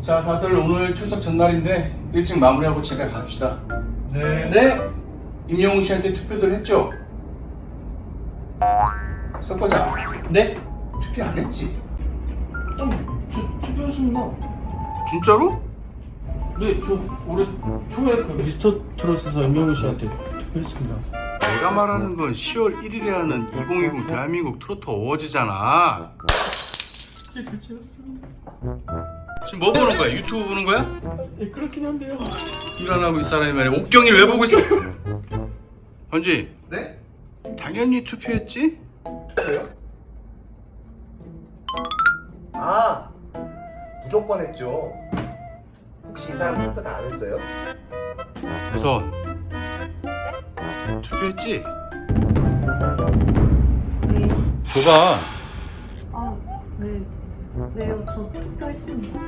자, 다들 오늘 출석 전날인데 일찍 마무리하고 집에 갑시다. 네. 네. 임영웅 씨한테 투표들 했죠? 섞어자. 네. 투표 안 했지? 좀 투, 투표했습니다. 진짜로? 네, 저 올해 초에 그 미스터 트롯에서 임영웅 씨한테 투표했습니다. 내가 말하는 건 10월 1일에 하는 2020 대한민국 트로트 어워즈잖아. 네, 그치였습니다. 지금 뭐 보는 거야? 유튜브 보는 거야? 네, 그렇긴 한데요. 일 안 하고 이 사람이 말이야. 옥경이를 왜 보고 있어? 현지, 네? 당연히 투표했지? 투표요? 아 무조건 했죠 혹시 이 사람 투표 다 안 했어요? 우선 투표했지? 네. 줘봐. 아, 네. 왜요? 저 투표했습니다.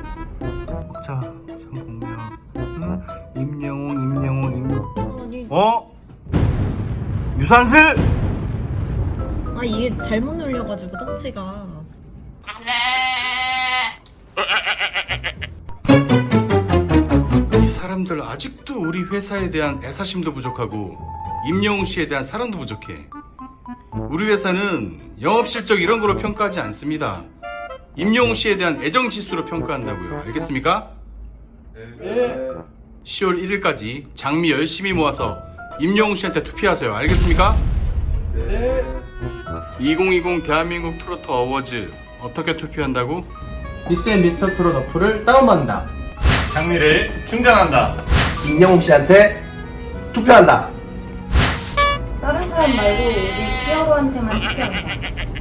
자, 참 보면 응? 임영웅, 임영웅, 임... 아니, 어? 유산슬? 아 이게 잘못 눌려가지고 터치가. 이 사람들 아직도 우리 회사에 대한 애사심도 부족하고 임영웅 씨에 대한 사랑도 부족해. 우리 회사는 영업 실적 이런 거로 평가하지 않습니다. 임영웅 씨에 대한 애정 지수로 평가한다고요. 알겠습니까? 네 10월 1일까지 장미 열심히 모아서 임영웅 씨한테 투표하세요. 알겠습니까? 네 2020 대한민국 트로트 어워즈 어떻게 투표한다고? 미스 앤 미스터 트롯 어플을 다운받는다. 장미를 충전한다. 임영웅 씨한테 투표한다 다른 사람 말고 오직 히어로한테만 투표한다.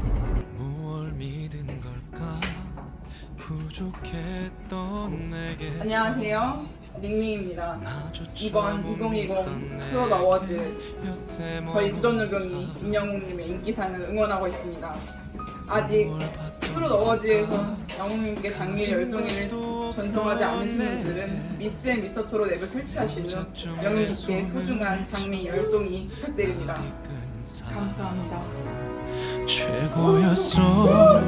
안녕하세요. 링링입니다. 이번 못2020 믿던 내 트롯 어워즈 저희 부전노경이 임영웅님의 인기상을 응원하고 있습니다. 아직 트롯 어워즈에서 영웅님께 장미 열송이를 전송하지 않으신 분들은 미스 앤 미스터 트롯 앱을 설치하신 후 영웅님께 소중한 장미 열송이 부탁드립니다. 감사합니다. 최고였어.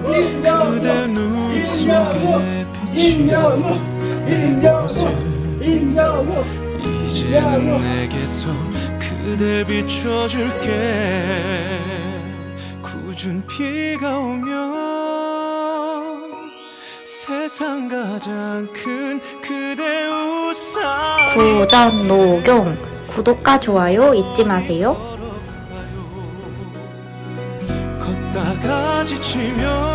그대 눈 속에 비치는 내 모습 이제는 내게서 그댈 비춰줄게. 굳은 비가 오면 세상 가장 큰 그대 우산. 부전 노경 구독과 좋아요 잊지 마세요. 지치면